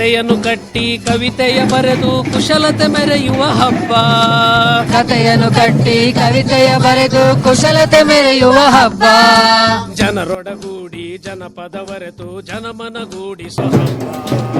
ಕತೆಯನ್ನು ಕಟ್ಟಿ ಕವಿತೆಯ ಬರೆದು ಕುಶಲತೆ ಮೆರೆಯುವ ಹಬ್ಬ. ಕತೆಯನ್ನು ಕಟ್ಟಿ ಕವಿತೆಯ ಬರೆದು ಕುಶಲತೆ ಮೆರೆಯುವ ಹಬ್ಬ. ಜನರೊಡಗೂಡಿ ಜನಪದ ಬರೆತು ಜನಮನಗೂಡಿಸುವ ಹಬ್ಬ.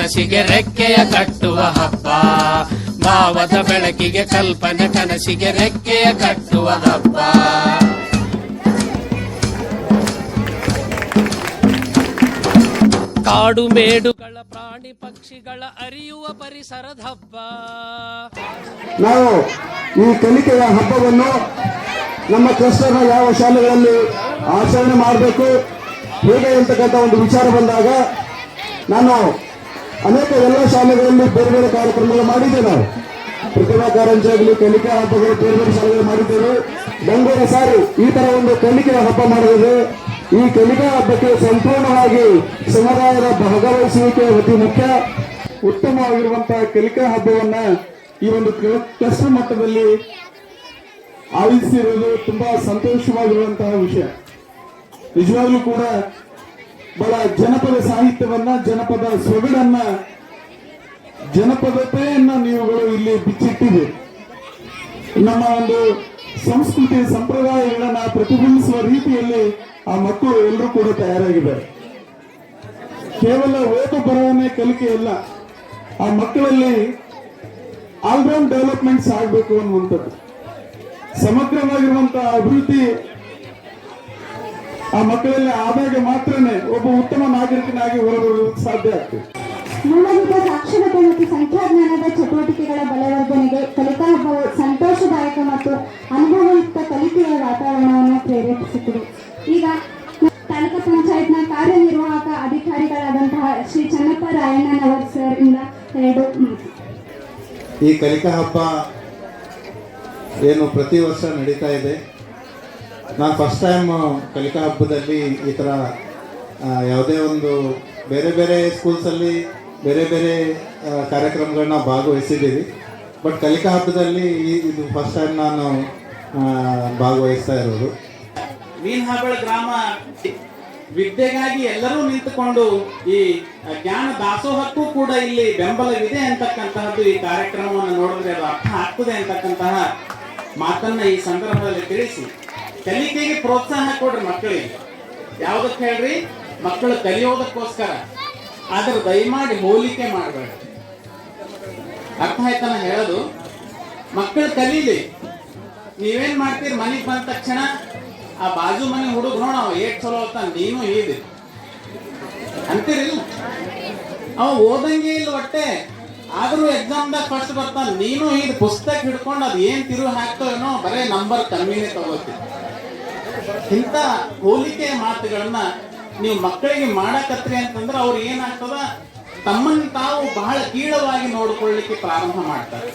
ಕನಸಿಗೆ ರೆಕ್ಕೆಯ ಕಟ್ಟುವ ಹಬ್ಬ. ಭಾವದ ಬೆಳಕಿಗೆ ಕಲ್ಪನೆ ಕನಸಿಗೆ ರೆಕ್ಕೆಯ ಕಟ್ಟುವ ಹಬ್ಬ. ಕಾಡು ಮೇಡುಗಳ ಪ್ರಾಣಿ ಪಕ್ಷಿಗಳ ಅರಿಯುವ ಪರಿಸರದ ಹಬ್ಬ. ನಾವು ಈ ಕಲಿಕೆಯ ಹಬ್ಬವನ್ನು ನಮ್ಮ ಕ್ಲಸ್ಟರ್ನ ಯಾವ ಶಾಲೆಗಳಲ್ಲಿ ಆಚರಣೆ ಮಾಡಬೇಕು, ಹೇಗೆ ಅಂತಕ್ಕಂಥ ಒಂದು ವಿಚಾರ ಬಂದಾಗ ನಾನು ಅನೇಕ ಎಲ್ಲ ಶಾಲೆಗಳಲ್ಲಿ ಬೇರೆ ಬೇರೆ ಕಾರ್ಯಕ್ರಮಗಳು ಮಾಡಿದ್ದೇವೆ ನಾವು. ಪ್ರತಿಭಾ ಕಾರಂಜಿ ಆಗಲಿ ಕಲಿಕಾ ಹಬ್ಬಗಳು ಬೇರೆ ಬೇರೆ ಶಾಲೆಗಳು ಮಾಡಿದ್ದೇವೆ. ಬೆಂಗಳೂರು ಸಾರಿ, ಈ ತರ ಒಂದು ಕಲಿಕೆಯ ಹಬ್ಬ ಮಾಡಿದ್ದೇವೆ. ಈ ಕಲಿಕಾ ಹಬ್ಬಕ್ಕೆ ಸಂಪೂರ್ಣವಾಗಿ ಸಮುದಾಯದ ಭಾಗವಹಿಸುವಿಕೆ ಅತಿ ಮುಖ್ಯ. ಉತ್ತಮವಾಗಿರುವಂತಹ ಕಲಿಕಾ ಹಬ್ಬವನ್ನ ಈ ಒಂದು ಕ್ಲ- ಕ್ಲಸ್ಟರ್ ಮಟ್ಟದಲ್ಲಿ ಆಯೋಜಿಸಿರುವುದು ತುಂಬಾ ಸಂತೋಷವಾಗಿರುವಂತಹ ವಿಷಯ. ನಿಜವಾಗ್ಲೂ ಕೂಡ ಬಹಳ ಜನಪದ ಸಾಹಿತ್ಯವನ್ನ, ಜನಪದ ಸೊಗಡನ್ನ ಜನಪದತೆಯನ್ನ ನೀವುಗಳು ಇಲ್ಲಿ ಬಿಚ್ಚಿಟ್ಟಿದೆ. ನಮ್ಮ ಒಂದು ಸಂಸ್ಕೃತಿ ಸಂಪ್ರದಾಯಗಳನ್ನ ಪ್ರತಿಬಿಂಬಿಸುವ ರೀತಿಯಲ್ಲಿ ಆ ಮಕ್ಕಳು ಎಲ್ಲರೂ ಕೂಡ ತಯಾರಾಗಿದ್ದಾರೆ. ಕೇವಲ ಓದು ಬರವನ್ನೇ ಕಲಿಕೆ ಇಲ್ಲ ಆ ಮಕ್ಕಳಲ್ಲಿ ಆಲ್ರೌಂಡ್ ಡೆವಲಪ್ಮೆಂಟ್ಸ್ ಆಗಬೇಕು ಅನ್ನುವಂಥದ್ದು. ಸಮಗ್ರವಾಗಿರುವಂತಹ ಅಭಿವೃದ್ಧಿ ಆ ಮಕ್ಕಳಲ್ಲಿ ಆದಾಗ ಮಾತ್ರನೇ ಒಬ್ಬ ಉತ್ತಮ ನಾಗರಿಕನಾಗಿ ಹೊರಬರಲು ಸಾಧ್ಯ ಆಗ್ತದೆ. ಮೂಲಭೂತ ಸಾಕ್ಷರತೆ ಮತ್ತು ಸಂಖ್ಯಾಜ್ಞಾನದ ಚಟುವಟಿಕೆಗಳ ಬಲವರ್ಧನೆಗೆ ಕಲಿಕಾ ಹಬ್ಬವು ಸಂತೋಷದಾಯಕ ಮತ್ತು ಅನುಭವಯುಕ್ತ ಕಲಿಕೆಯ ವಾತಾವರಣವನ್ನು ಪ್ರೇರೇಪಿಸುತ್ತದೆ. ಈಗ ತಾಲೂಕು ಪಂಚಾಯತ್ನ ಕಾರ್ಯನಿರ್ವಾಹಕ ಅಧಿಕಾರಿಗಳಾದಂತಹ ಶ್ರೀ ಚನ್ನಪ್ಪ ರಾಯಣ್ಣನವರ್ ಸರ್ ಇಂದ ಎರಡು ಈ ಕಲಿಕಾ ಹಬ್ಬ ಏನು ಪ್ರತಿ ವರ್ಷ ನಡೀತಾ ಇದೆ. ನಾನು ಫಸ್ಟ್ ಟೈಮ್ ಕಲಿಕಾ ಹಬ್ಬದಲ್ಲಿ ಈ ಥರ ಯಾವುದೇ ಒಂದು ಬೇರೆ ಬೇರೆ ಸ್ಕೂಲ್ಸಲ್ಲಿ ಬೇರೆ ಬೇರೆ ಕಾರ್ಯಕ್ರಮಗಳನ್ನ ಭಾಗವಹಿಸಿದ್ದೀವಿ. ಬಟ್ ಕಲಿಕಾ ಹಬ್ಬದಲ್ಲಿ ಇದು ಫಸ್ಟ್ ಟೈಮ್ ನಾನು ಭಾಗವಹಿಸ್ತಾ ಇರೋದು. ಮೀನ್ಹಾಬಳ ಗ್ರಾಮ ವಿದ್ಯೆಗಾಗಿ ಎಲ್ಲರೂ ನಿಂತುಕೊಂಡು ಈ ಜ್ಞಾನ ದಾಸೋಹಕ್ಕೂ ಕೂಡ ಇಲ್ಲಿ ಬೆಂಬಲವಿದೆ ಅಂತಕ್ಕಂತಹದ್ದು ಈ ಕಾರ್ಯಕ್ರಮವನ್ನು ನೋಡಿದ್ರೆ ಅದು ಅರ್ಥ ಆಗ್ತದೆ ಅಂತಕ್ಕಂತಹ ಮಾತನ್ನ ಈ ಸಂದರ್ಭದಲ್ಲಿ ತಿಳಿಸಿ. ಕಲಿಕೆಗೆ ಪ್ರೋತ್ಸಾಹ ಕೊಡ್ರಿ ಮಕ್ಕಳಿಗೆ. ಯಾವ್ದಕ್ಕೆ ಹೇಳ್ರಿ? ಮಕ್ಕಳು ಕಲಿಯೋದಕ್ಕೋಸ್ಕರ. ಆದ್ರೆ ದಯಮಾಡಿ ಹೋಲಿಕೆ ಮಾಡಬೇಡ. ಅರ್ಥ ಆಯ್ತಾನ ಹೇಳೋದು? ಮಕ್ಕಳು ಕಲೀಲಿ. ನೀವೇನ್ ಮಾಡ್ತೀರಿ? ಮನೆಗೆ ಬಂದ ತಕ್ಷಣ ಆ ಬಾಜು ಮನೆ ಹುಡುಗ ನೋಡ ಏಟ್ ಚಲೋ ಅಂತ ನೀನು ಈದಿ ಅಂತೀರಿಲ್ಲ? ಅವ ಓದಂಗೆ ಇಲ್ಲ ಒಟ್ಟೆ. ಆದ್ರೂ ಎಕ್ಸಾಮ್ದಾಗ ಫಸ್ಟ್ ಬರ್ತಾನ ನೀನು ಇದು ಪುಸ್ತಕ ಹಿಡ್ಕೊಂಡು ಅದು ಏನು ತಿರು ಹಾಕ್ತವೇನೋ ಬರೇ ನಂಬರ್ ಕಮ್ಮಿನೇ ತಗೋತಿ ಇಂಥ ಹೋಲಿಕೆ ಮಾತುಗಳನ್ನ ನೀವು ಮಕ್ಕಳಿಗೆ ಮಾಡಕತ್ರಿ ಅಂತಂದ್ರೆ ಅವ್ರು ಏನಾಗ್ತದ ತಮ್ಮನ್ನು ತಾವು ಬಹಳ ಕೀಳವಾಗಿ ನೋಡ್ಕೊಳ್ಳಿಕ್ಕೆ ಪ್ರಾರಂಭ ಮಾಡ್ತಾರೆ.